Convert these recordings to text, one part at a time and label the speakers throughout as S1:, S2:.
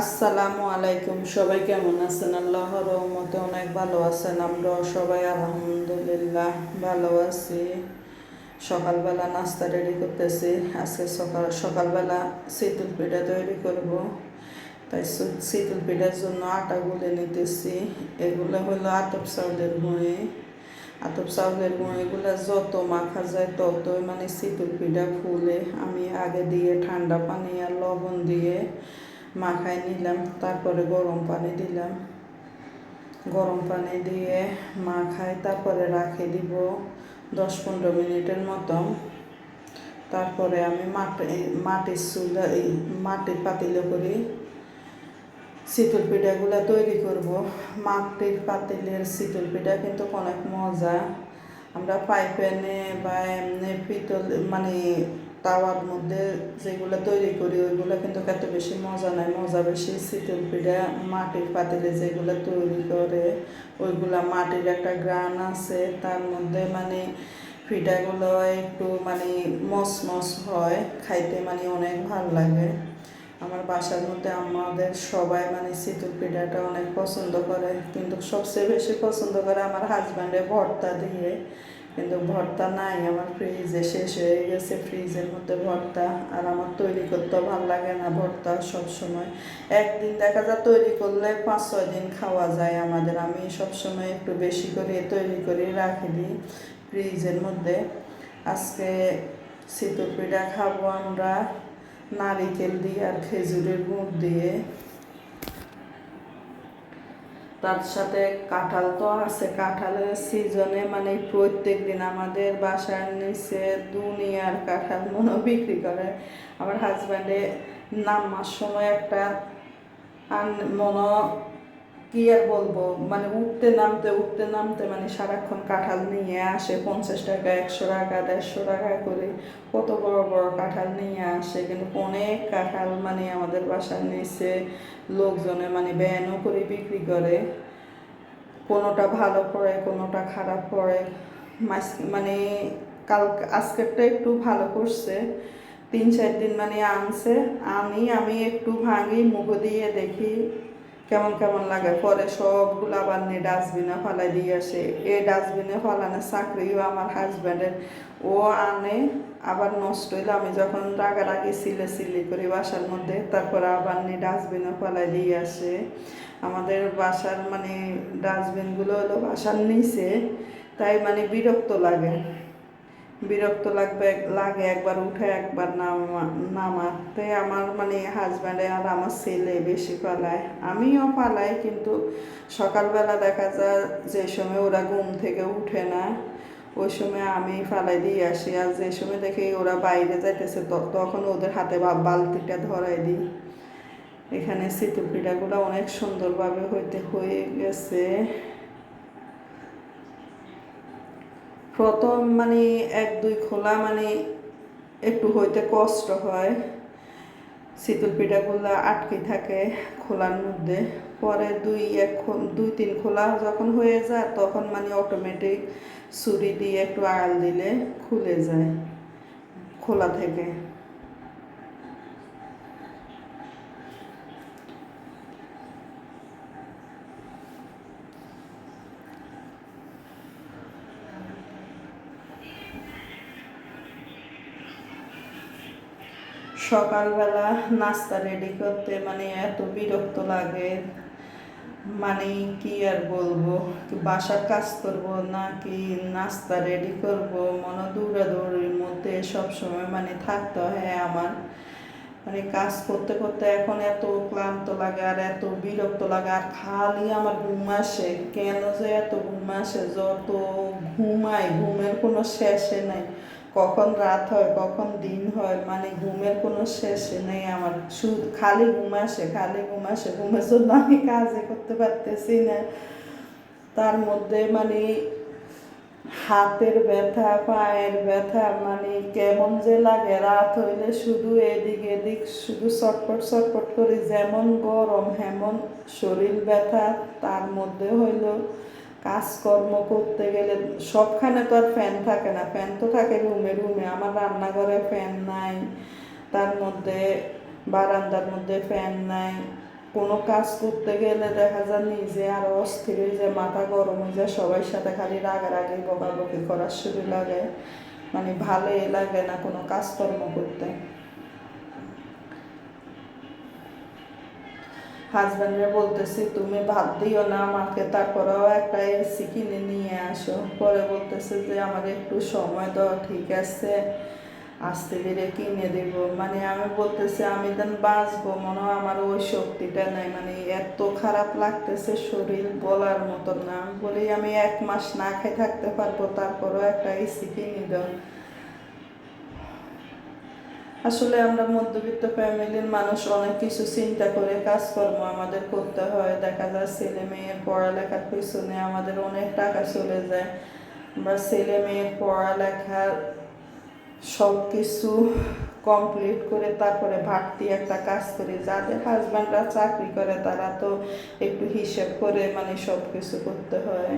S1: আসসালামু আলাইকুম, সবাই কেমন আছেন? আল্লাহর রহমতে অনেক ভালো আছেন আমরা সবাই আলহামদুলিল্লাহ ভালো আছি। সকালবেলা নাস্তা রেডি করতেছি, আজকে সকাল সকালবেলা শীতল পিঠা তৈরি করব। তাই শীতল পিঠার জন্য আটা গুলে নিতেছি, এগুলো হলো আতপ চাউলের গুঁড়ি। আতপ চাউলের গুঁড়িগুলো যত মাখা যায় তত মানে শীতল পিঠা ফুলে আমি আগে দিয়ে ঠান্ডা পানি আর লবণ দিয়ে মাখাই নিলাম, তারপরে গরম পানি দিলাম। গরম পানি দিয়ে মাখাই তারপরে রাখে দিব দশ পনেরো মিনিটের মতো তারপরে আমি মাটি মাটির চুলা, এই মাটির পাতিলে করি শীতল পিঠাগুলো তৈরি করব। মাটির পাতিলের শীতল পিঠা কিন্তু অনেক মজা। আমরা পাইপ্যানে বা এমনি পিতল মানে তাওয়ার মধ্যে যেগুলো তৈরি করি, ওইগুলো কিন্তু এত বেশি মজা নাই। মজা বেশি শীতল পিঠা, মাটির পাতিলে যেগুলো তৈরি করে, ওইগুলা মাটির একটা গ্রান আছে। তার মধ্যে মানে পিঠাগুলো একটু মানে মস মস হয়, খাইতে মানে অনেক ভালো লাগে। আমার বাসার মধ্যে আমাদের সবাই মানে শীতল পিঠাটা অনেক পছন্দ করে, কিন্তু সবচেয়ে বেশি পছন্দ করে আমার হাজব্যান্ডে ভর্তা দিয়ে। কিন্তু ভর্তা নাই, আমার ফ্রিজে শেষ হয়ে গেছে ফ্রিজের মধ্যে ভর্তা। আর আমার তৈরি করতেও ভালো লাগে না ভর্তা সব সময় একদিন দেখা যায় তৈরি করলে পাঁচ ছয় দিন খাওয়া যায় আমাদের। আমি সব সময় একটু বেশি করে তৈরি করে রাখি দিই ফ্রিজের মধ্যে। আজকে পিঠা খাব আমরা, নারিকেল দিয়ে আর খেজুরের গুড় দিয়ে। তার সাথে কাঁঠাল তো আছে, কাঁঠালের সিজনে মানে প্রত্যেক দিন আমাদের বাসার নিচে দুনিয়ার কাঁঠাল মনে বিক্রি করে। আমার হাজব্যান্ডে নামার সময় একটা মনে কি আর বলব মানে উঠতে নামতে উঠতে নামতে মানে সারাক্ষণ কাঁঠাল নিয়ে আসে পঞ্চাশ টাকা, একশো টাকা, দেড়শো টাকা করে। কত বড় বড় কাঁঠাল নিয়ে আসে, কিন্তু অনেক কাঁঠাল মানে আমাদের বাসার নিচে লোকজনে মানে ব্যানও করে বিক্রি করে। কোনোটা ভালো পড়ে, কোনোটা খারাপ পড়ে। মানে কাল আজকেরটা একটু ভালো করছে। তিন, চার দিন মানে আনছে। আনি, আমি একটু ভাঙি, মুখ দিয়ে দেখি কেমন কেমন লাগে। পরে সবগুলো আবার নিয়ে ডাস্টবিনে ফালাই দিয়ে আসে। এই ডাস্টবিনে ফলানো চাকরিও আমার হাজব্যান্ডের ও আনে, আবার নষ্ট হইলে। আমি যখন রাগারাগি সিলে সিলে করি বাসার মধ্যে, তারপর আবার নিয়ে ডাস্টবিনে ফালাই দিয়ে আসে। আমাদের বাসার মানে ডাস্টবিনগুলো হলো বাসার নিচে, তাই মানে বিরক্ত লাগে। বিরক্ত লাগবে, লাগে একবার উঠে একবার নামা, নামাতে। আমার মানে হাজব্যান্ডে আর আমার ছেলে বেশি পালায়। আমিও পালাই, কিন্তু সকালবেলা দেখা যায় যে সময় ওরা ঘুম থেকে উঠে না। ওই সময় আমি ফালাই দিয়ে আসি। আর যে সময় দেখি ওরা বাইরে যাইতেছে তখন ওদের হাতে বালতিটা ধরাই দিই। এখানে শীতল পিঠাগুলো অনেক সুন্দরভাবে হইতে হয়ে গেছে। প্রথম মানে এক, দুই খোলা মানে একটু হইতে কষ্ট হয়। শীতল পিঠাগুলো আটকে থাকে খোলার মধ্যে। পরে দুই এক দুই তিন খোলা যখন হয়ে যায়, তখন মানে অটোমেটিক ছুরি দিয়ে একটু আড়াল দিলে খুলে যায়, খোলা থেকে। সকালবেলা নাস্তা রেডি করতে মানে এত বিরক্ত লাগে। মানে কি আর বলব? বাসার কাজ করব নাকি নাস্তা রেডি করব? মনে দৌড়াদৌড়ির মধ্যে সব সময় মানে থাকতে হয় আমার। মানে কাজ করতে করতে এখন এত ক্লান্ত লাগে আর এত বিরক্ত লাগে আর খালি আমার ঘুম আসে। কেন যে এত ঘুম আসে? যত ঘুমাই, ঘুমের কোনো শেষে নাই। কখন রাত হয়, কখন দিন হয় মানে ঘুমের কোনো শেষে নেই আমার। শুধু খালি ঘুম আসে, খালি ঘুম আসে। ঘুমের জন্য আমি কাজে করতে পারতেছি না। তার মধ্যে মানে হাতের ব্যথা, পায়ের ব্যথা মানে কেমন যে লাগে। রাত হইলে শুধু এদিক এদিক, শুধু চটপট চটপট করি। যেমন গরম, হেমন শরীর ব্যথা। তার মধ্যে হইল কাজকর্ম করতে গেলে সবখানে তো আর ফ্যান থাকে না। ফ্যান তো থাকে রুমে রুমে আমার রান্নাঘরে ফ্যান নাই, তার মধ্যে বারান্দার মধ্যে ফ্যান নাই। কোনো কাজ করতে গেলে দেখা যায় নিজে আরও অস্থির হয়ে যায়, মাথা গরম হয়ে যায়। সবার সাথে খালি রাগারাগি, বকাবকি করার শুরু লাগে। মানে ভালোই লাগে না কোনো কাজকর্ম করতে। হাজব্যান্ডে বলতেছি, তুমি ভাত দিও না আমাকে, তারপরেও একটা এসি কিনে নিয়ে আসো। পরে বলতেছে যে আমার একটু সময় দাও, ঠিক আছে? আস্তে ধীরে কিনে দেব। মানে আমি বলতেছি, আমি দেন বাঁচবো। মনে হয় আমার ওই শক্তিটা নাই। মানে এত খারাপ লাগতেছে শরীর বলার মতন না। বলি, আমি এক মাস না খেয়ে থাকতে পারব, তারপরেও একটা এসি কিনে দাও। আসলে আমরা মধ্যবিত্ত ফ্যামিলির মানুষ অনেক কিছু চিন্তা করে কাজকর্ম আমাদের করতে হয়। দেখা যায় ছেলে মেয়ের পড়ালেখার পিছনে আমাদের অনেক টাকা চলে যায়। বা ছেলে মেয়ের পড়ালেখার সব কিছু কমপ্লিট করে তারপরে ভাবতি একটা কাজ করি। যাদের হাজব্যান্ডরা চাকরি করে তারা তো একটু হিসেব করে মানে সব কিছু করতে হয়।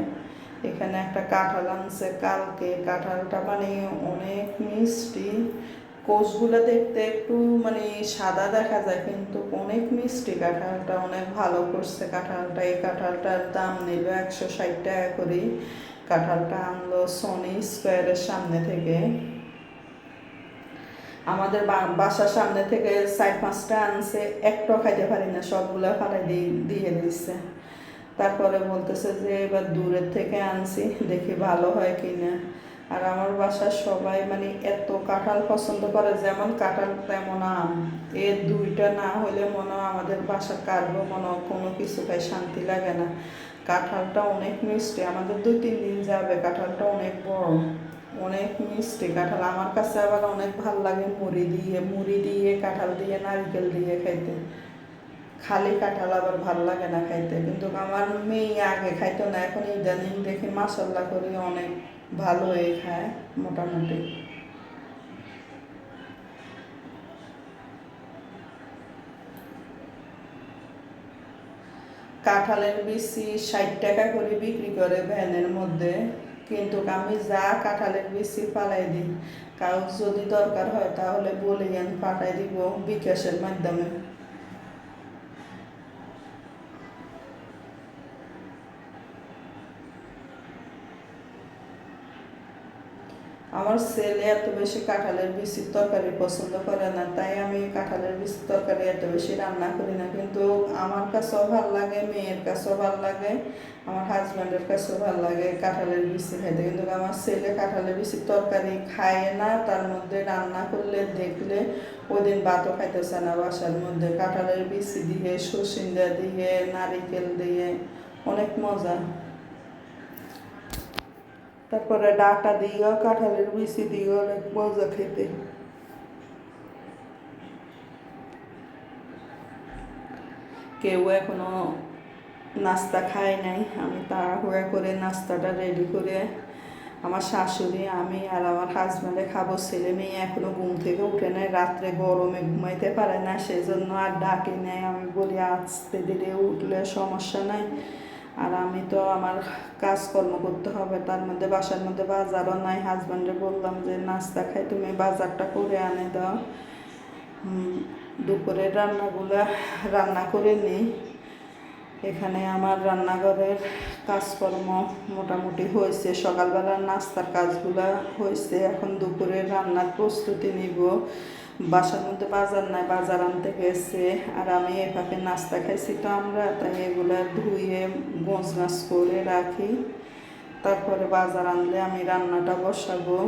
S1: এখানে একটা কাঁঠাল আনছে কালকে। কাঁঠালটা মানে অনেক মিষ্টি। কোষগুলো দেখতে একটু মানে সাদা দেখা যায়, কিন্তু অনেক মিষ্টি কাঁঠালটা, অনেক ভালো করছে কাঁঠালটা। এই কাঁঠালটার দাম নিল একশো ষাট টাকা করে কাঁঠালটা আনলো সনি স্কোয়ারের সামনে থেকে। আমাদের বাসার সামনে থেকে চার পাঁচটা আনছে একটা খাইতে পারি না, সবগুলো ফালাই দিয়ে দিয়ে দিচ্ছে তারপরে বলতেছে যে, এবার দূরের থেকে আনছি, দেখি ভালো হয় কিনা। আর আমার বাসার সবাই মানে এত কাঁঠাল পছন্দ করে, যেমন কাঁঠাল তেমন আম। এ দুইটা না হলে মনে আমাদের বাসা কাটবো মনে কোনো কিছু খাই শান্তি লাগে না। কাঁঠালটা অনেক মিষ্টি, আমাদের দুই তিন দিন যাবে, কাঁঠালটা অনেক বড়। অনেক মিষ্টি কাঁঠাল। আমার কাছে আবার অনেক ভালো লাগে মুড়ি দিয়ে মুড়ি দিয়ে, কাঁঠাল দিয়ে, নারকেল দিয়ে খাইতে। খালি কাঁঠাল আবার ভালো লাগে না খাইতে। কিন্তু আমার মেয়ে আগে খাইতো না, এখন ইদানিং দেখি মাসাল্লা করি অনেক। ভালোই খায়, মোটামুটি। কাঁঠালের বিচি ষাট টাকা করে বিক্রি করে ভ্যানের মধ্যে, কিন্তু আমি যা কাঁঠালের বিচি পালাই দিই কাউ যদি দরকার হয় তাহলে বলে পাঠাই দিব বিকাশের মাধ্যমে। আমার ছেলে এত বেশি কাঁঠালের বিচির তরকারি পছন্দ করে না, তাই আমি কাঁঠালের বিচির তরকারি এত বেশি রান্না করি না। কিন্তু আমার কাছেও ভালো লাগে, মেয়ের কাছেও ভালো লাগে, আমার হাজব্যান্ডের কাছেও ভালো লাগে কাঁঠালের বিচি খাইতে। কিন্তু আমার ছেলে কাঁঠালের বিচির তরকারি খায় না, তার মধ্যে রান্না করলে, দেখলে ওই দিন ভাতও খাইতেছে না বাসার মধ্যে। কাঁঠালের বিচি দিয়ে সসিন্দা দিয়ে, নারিকেল দিয়ে, অনেক মজা। তারপরে ডাটা দিয়েও কাঁঠালের বিচি দিয়েও অনেক মজা খেতে। কেউ এখনও নাস্তা খায় নাই, আমি তাড়াহুড়া করে নাস্তাটা রেডি করে আমার শাশুড়ি, আমি আর আমার হাজব্যান্ডে খাব। ছেলে মেয়ে এখনও ঘুম থেকে উঠে নেয় রাত্রে গরমে ঘুমাইতে পারে না সেই জন্য আর ডাকি নেয় আমি বলি আস্তে ধীরে উঠলে সমস্যা নাই। আর আমি তো আমার কাজকর্ম করতে হবে, তার মধ্যে বাসার মধ্যে বাজারও নাই। হাজব্যান্ডে বললাম যে, নাস্তা খাই, তুমি বাজারটা করে আনে দাও। দুপুরের রান্নাগুলো রান্না করে নিই। এখানে আমার রান্নাঘরের কাজকর্ম মোটামুটি হয়েছে। সকালবেলার নাস্তার কাজগুলো হয়েছে। এখন দুপুরের রান্নার প্রস্তুতি নিব। বাসার মধ্যে বাজার নাই, বাজার আনতে গেছে। আর আমি এভাবে নাস্তা খাইছি তো আমরা, তাই এগুলো ধুয়ে গোঁজ গাছ করে রাখি। তারপরে বাজার আনলে আমি রান্নাটা বসাবো।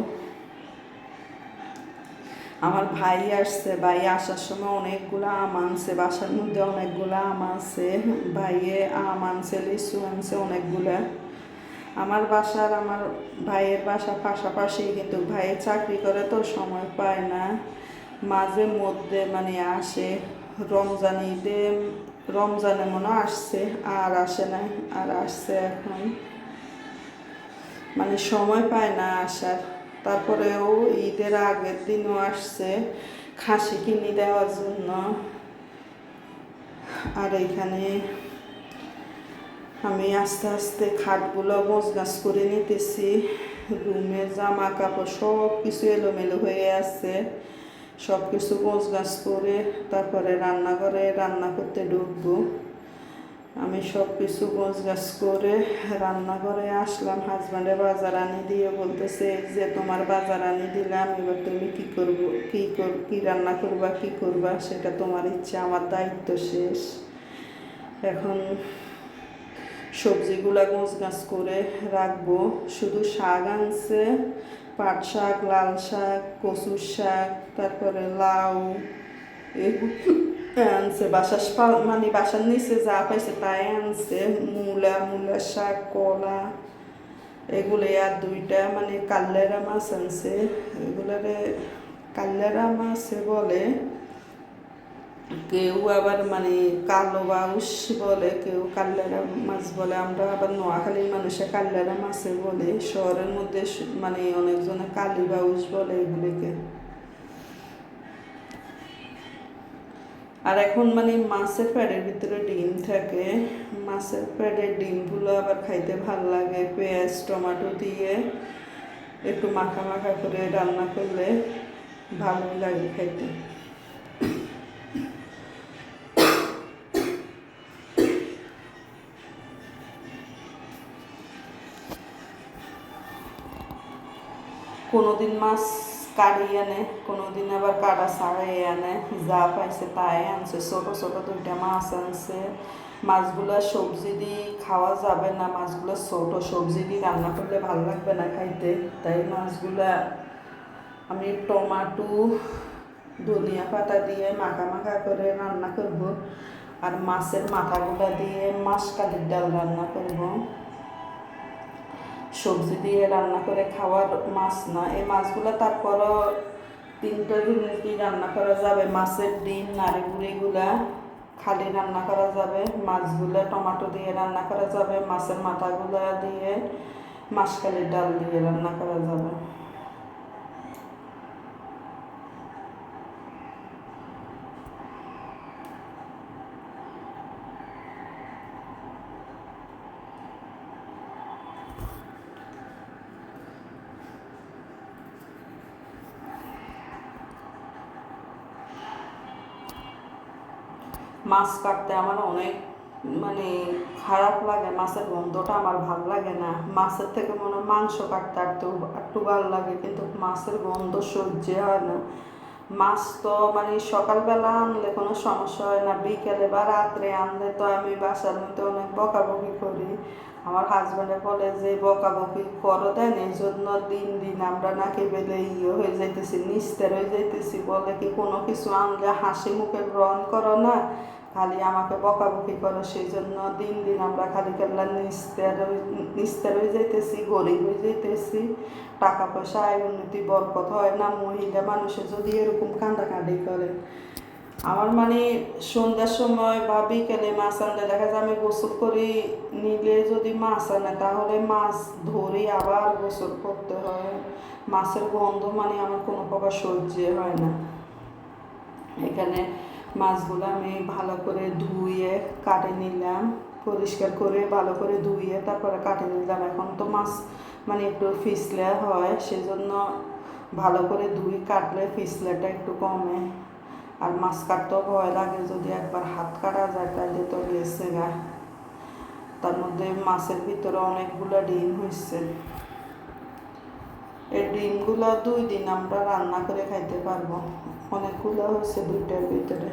S1: আমার ভাই আসছে, ভাই আসার সময় অনেকগুলো আম আনছে, বাসার মধ্যে অনেকগুলো আম আছে। ভাইয়ে আম আনছে, লিচু আনছে, অনেকগুলো। আমার বাসার আমার ভাইয়ের বাসা পাশাপাশি, কিন্তু ভাইয়ের চাকরি করে তো সময় পায় না। মাঝে মধ্যে মানে আসে। রমজান ঈদে রমজানে মনে আসছে, আর আসে না আর আসছে এখন। মানে সময় পায় না আসার। তারপরেও ঈদের আগের দিনও আসছে খাসি কিনে দেওয়ার জন্য। আর এখানে আমি আস্তে আস্তে খাটগুলো গাছ করে নিতেছি। রুমে জামা কাপড় সব কিছু এলোমেলো হয়ে আছে। সব কিছু গোছ গাছ করে তারপরে রান্নাঘরে রান্না করতে ঢুকবো। আমি সব কিছু গোছ গাছ করে রান্নাঘরে আসলাম। হাজব্যান্ডে বাজার আনি দিয়ে বলতেছে যে তোমার বাজার আনি দিলাম, এবার তুমি কি করব, কি কর, কি রান্না করবা, কি করবা, সেটা তোমার ইচ্ছা, আমার দায়িত্ব শেষ। এখন সবজিগুলা গোছ গাছ করে রাখব। শুধু শাক আনছে পাট শাক লাল শাক, কচুর শাক, তারপরে লাউ আনছে, বাসার মানে বাসার নিচে যা পাইছে তাই আনছে, মূলা মূলা শাক, কলা এগুলো আর দুইটা মানে কাল্লেরা মাছ আনছে, এগুলোরে কাল্লেরা মাছে বলে কেউ আবার মানে কালো বাউস বলে, কেউ কাল্লারা মাছ বলে। আমরা আবার নোয়াখালীর মানুষে কাল্লারা মাছে বলে। শহরের মধ্যে মানে অনেকজনে কালি বাউস বলে এগুলিকে। আর এখন মানে মাছের প্যাডের ভিতরে ডিম থাকে। মাছের প্যাডের ডিমগুলো আবার খাইতে ভালো লাগে। পেঁয়াজ, টমেটো দিয়ে একটু মাখা মাখা করে রান্না করলে ভালোই লাগে খাইতে। কোনোদিন মাছ কাড়ি আনে কোনো দিন আবার কাটা ছাড়াই আনে। যা পাইছে তাই আনছে। ছোটো ছোটো দুইটা মাছ আনছে। মাছগুলো সবজি দিয়ে খাওয়া যাবে না। মাছগুলো ছোট সবজি দিয়ে রান্না করলে ভালো লাগবে না খাইতে। তাই মাছগুলা আমি টমাটো, ধনিয়া পাতা দিয়ে মাখা মাখা করে রান্না করব। আর মাছের মাথাগুলা দিয়ে মাছ কালির ডাল রান্না করব। সবজি দিয়ে রান্না করে খাওয়ার মাছ না। এই মাছগুলো তারপরও তিনটা দিয়ে রান্না করা যাবে। মাছের ডিম নাড়িগুড়িগুলা খালি রান্না করা যাবে। মাছগুলো টমেটো দিয়ে রান্না করা যাবে। মাছের মাথাগুলো দিয়ে মাছখালির ডাল দিয়ে রান্না করা যাবে। মাছ কাটতে আমার অনেক মানে খারাপ লাগে, মাছের গন্ধটা আমার ভালো লাগে না। মাছের থেকে মনে মাংস কাটতে একটু একটু ভালো লাগে, কিন্তু মাছের গন্ধ সহ্য হয় না। মাছ তো মানে সকালবেলা আনলে কোনো সমস্যা হয় না, বিকেলে বা রাত্রে আনলে তো আমি বাসার মধ্যে অনেক বকাবকি করি। আমার হাজব্যান্ডে বলে যে, বকাবকি করো দেন, এই জন্য দিন দিন আমরা নাকি বেলে ইয়ে হয়ে যাইতেছি, নিস্তের হয়ে যাইতেছি। বলে কি কোনো কিছু আনলে হাসি মুখে গ্রহণ করো না? খালি আমাকে বকাবকি করো সেই জন্য দিন দিন আমরা খালি কেবলা নিস্তার নিস্তের হয়ে যাইতেছি, গরিব হয়ে যাইতেছি, টাকা পয়সা, আয় উন্নতি, বরকত হয় না, মহিলা মানুষে যদি এরকম কান্দাকান্দি করে। আমার মানে সন্ধ্যার সময় বা বিকেলে মাছ আনলে দেখা যায় আমি গোসল করি, নিলে যদি মাছ আনে তাহলে মাছ ধরে আবার গোসল করতে হয়। মাছের গন্ধ মানে আমার কোনো প্রকার সহ্য হয় না। এখানে মাছগুলো আমি ভালো করে ধুয়ে কাটে নিলাম, পরিষ্কার করে ভালো করে ধুয়ে তারপরে কাটে নিলাম। এখন তো মাছ মানে একটু ফিসলে হয়, সেজন্য ভালো করে ধুই কাটলে ফিসলেটা একটু কমে। আর মাছ কাটতেও ভয় লাগে যদি একবার হাত কাটা যায় তাহলে তো গেছে গা। তার মধ্যে মাছের ভিতরে অনেকগুলো ডিম হয়েছে এই ডিমগুলো দুই দিন আমরা রান্না করে খাইতে পারব। অনেকগুলো হয়েছে, দুইটার ভিতরে।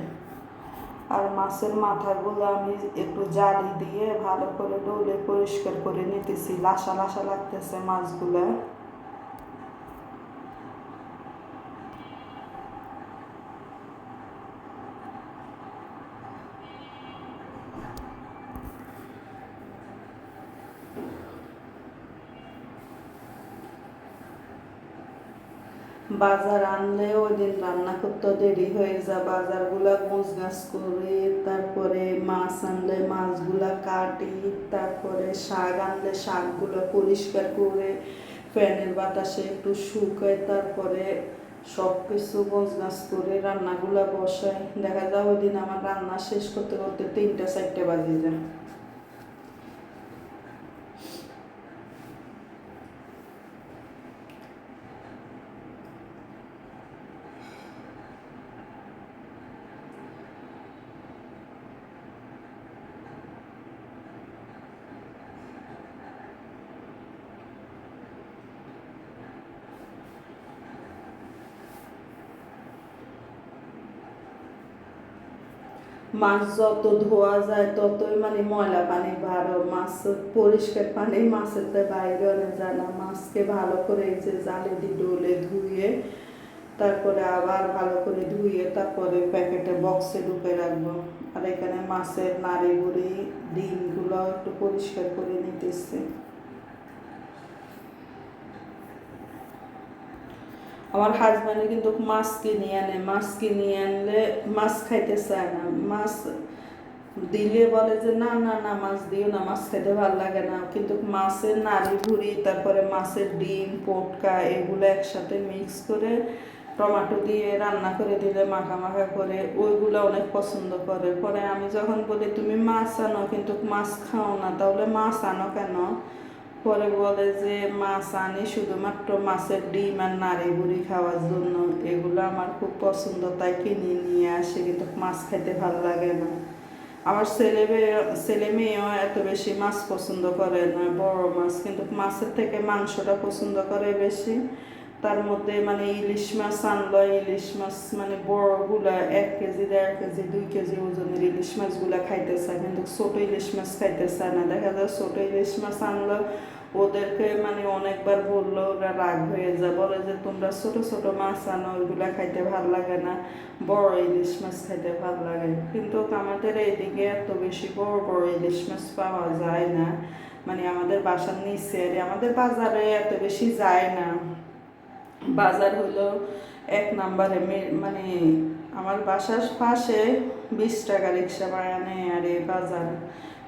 S1: আর মাছের মাথাগুলো আমি একটু জালি দিয়ে ভালো করে ডোলে পরিষ্কার করে নিতেছি। লাশা লাশা লাগতেছে মাছগুলো। বাজার আনলে ওই দিন রান্না করতে দেরি হয়ে যায়। বাজারগুলা গোছ গাছ করে, তারপরে মাছ আনলে মাছগুলা কাটি, তারপরে শাক আনলে শাকগুলো পরিষ্কার করে ফ্যানের বাতাসে একটু শুকায়, তারপরে সব কিছু গোছ গাছ করে রান্নাগুলা বসায় দেখা যায় ওই দিন আমার রান্না শেষ করতে করতে তিনটা, চারটে বাজে যায়। মাছ যত ধোয়া যায়, ততই মানে ময়লা পানি ভালো। মাছ পরিষ্কার পানি, মাছের তো বাইরে অনেক যায় না। মাছকে ভালো করে যে জালে দিয়ে ডোলে ধুয়ে, তারপরে আবার ভালো করে ধুয়ে, তারপরে প্যাকেটে বক্সে ঢুকে রাখব। আর এখানে মাছের নাড়ি বুড়ি ডিমগুলো একটু পরিষ্কার করে নিতেছে। আমার হাজব্যান্ডে কিন্তু মাছ কিনে আনে মাছ কিনে আনলে মাছ খাইতে চায় না। মাছ দিলে বলে যে, না না না মাছ দিও না মাছ খেতে ভালো লাগে না। কিন্তু মাছের নাড়ি ভুড়ি, তারপরে মাছের ডিম, পোটকা এগুলো একসাথে মিক্স করে টমেটো দিয়ে রান্না করে দিলে, মাখা মাখা করে, ওইগুলো অনেক পছন্দ করে। পরে আমি যখন বলি, তুমি মাছ আনো, কিন্তু মাছ খাও না, তাহলে মাছ আনো কেন? পরে বলে যে, মাছ আনি শুধুমাত্র মাছের ডিম আর নাড়ি বুড়ি খাওয়ার জন্য। এগুলো আমার খুব পছন্দ, তাই কিনে নিয়ে আসে। কিন্তু মাছ খাইতে ভালো লাগে না। আমার ছেলে ছেলে মেয়েও এত বেশি মাছ পছন্দ করে না, বড় মাছ। কিন্তু মাছের থেকে মাংসটা পছন্দ করে বেশি। তার মধ্যে মানে ইলিশ মাছ আনলো, ইলিশ মাছ মানে বড়গুলা এক কেজি, দেড় কেজি, দুই কেজি ওজনের ইলিশ মাছগুলা খাইতে চায় কিন্তু ছোট ইলিশ মাছ খাইতে চায় না। দেখা যায় ছোট ইলিশ মাছ আনলো, ওদেরকে মানে অনেকবার বলল, ওরা রাগ হয়ে যায়, বলে যে তোমরা ছোট ছোট মাছ আনো, ওইগুলা খাইতে ভালো লাগে না, বড় ইলিশ মাছ খাইতে ভালো লাগে কিন্তু আমাদের এইদিকে এত বেশি বড় বড় ইলিশ মাছ পাওয়া যায় না মানে আমাদের বাসার নিচে আমাদের বাজারে এত বেশি যায় না। বাজার হলো এক নাম্বারে মানে আমার বাসার পাশে বিশ টাকা রিক্সা ভাড়া নেয় আর বাজার।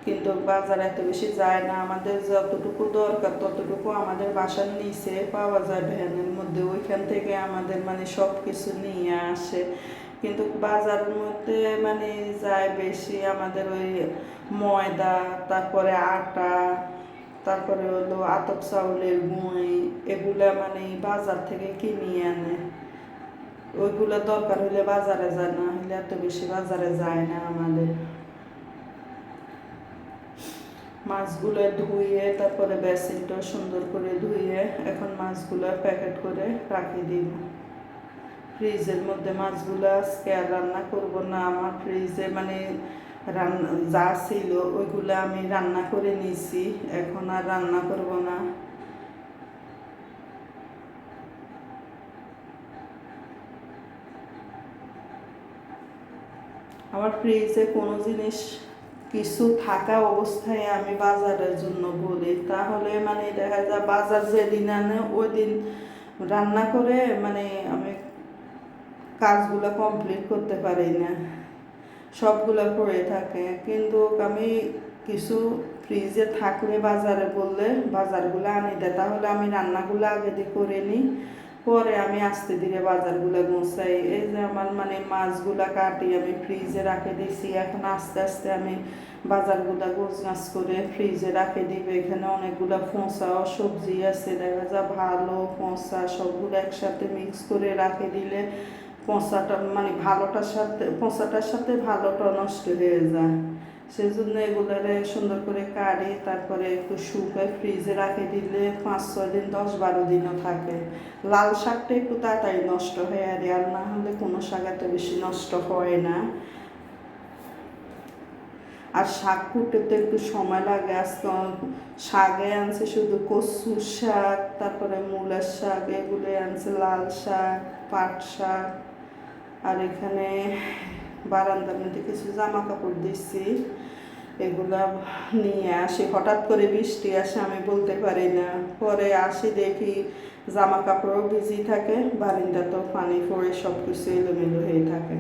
S1: কিন্তু বাজার এত বেশি যায় না। আমাদের যতটুকু দরকার ততটুকু আমাদের বাসার নিচে পাওয়া যায়, ভ্যানের মধ্যে। ওইখান থেকে আমাদের মানে সব কিছু নিয়ে আসে। কিন্তু বাজারের মধ্যে মানে যায় বেশি। আমাদের ওই ময়দা, তারপরে আটা তারপরে হলো আতপ চাউলের গুঁড়ি, এগুলা মানে বাজার থেকে কিনে আনে ওইগুলো দরকার হলে বাজারে যায়, না হলে এত বেশি বাজারে যায় না আমাদের। মাছগুলো ধুয়ে, তারপরে বেসিনটা সুন্দর করে ধুয়ে এখন মাছগুলো প্যাকেট করে রাখি দিব। ফ্রিজের মধ্যে মাছগুলো আজকে আর রান্না করব না, আমার ফ্রিজে মানে রান্না যা ছিল ওইগুলো আমি রান্না করে নিয়েছি। এখন আর রান্না করব না। আমার ফ্রিজে কোনো জিনিস, কিছু থাকা অবস্থায় আমি বাজারের জন্য বলি। তাহলে মানে দেখা যায় বাজার যেদিন আনে ওই দিন রান্না করে মানে আমি কাজগুলো কমপ্লিট করতে পারি না। সবগুলো পড়ে থাকে। কিন্তু আমি কিছু ফ্রিজে থাকলে বাজারে বললে, বাজারগুলো আনি দেয় তাহলে আমি রান্নাগুলো আগে দিয়ে করে নিই। পরে আমি আস্তে ধীরে বাজারগুলো গোছাই। এই যে আমার মানে মাছগুলা কাটি আমি ফ্রিজে রাখে দিছি এখন আস্তে আস্তে আমি বাজারগুলা গোছগাছ করে ফ্রিজে রাখে দিবে। এখানে অনেকগুলা ফোঁসা সবজি আছে, দেখা যায় ভালো ফোঁসা সবগুলো একসাথে মিক্স করে রাখে দিলে পচাটা মানে ভালোটার সাথে, পচাটার সাথে ভালোটা নষ্ট হয়ে যায়। সেজন্য এগুলোরে সুন্দর করে কাড়ি, তারপরে একটু শুকায়, ফ্রিজে রাখে দিলে পাঁচ, ছয় দিন, দশ, বারো দিনও থাকে। লাল শাকটা একটু তাড়াতাড়ি নষ্ট হয়ে, আর আর না হলে কোনো শাক এত বেশি নষ্ট হয় না। আর শাক কুটতে তো একটু সময় লাগে, আজকে শাকে আনছে শুধু কচু শাক, তারপরে মূলার শাক এগুলো আনছে লাল শাক, পাট শাক। আর এখানে বারান্দার মধ্যে কিছু জামা কাপড় দিচ্ছি। এগুলা নিয়ে আসি। হঠাৎ করে বৃষ্টি আসে, আমি বলতে পারি না। পরে আসি, দেখি জামা কাপড়ও ভিজি থাকে, বারিন্দাতেও পানি পড়ে সব কিছু এলোমেলো হয়ে থাকে।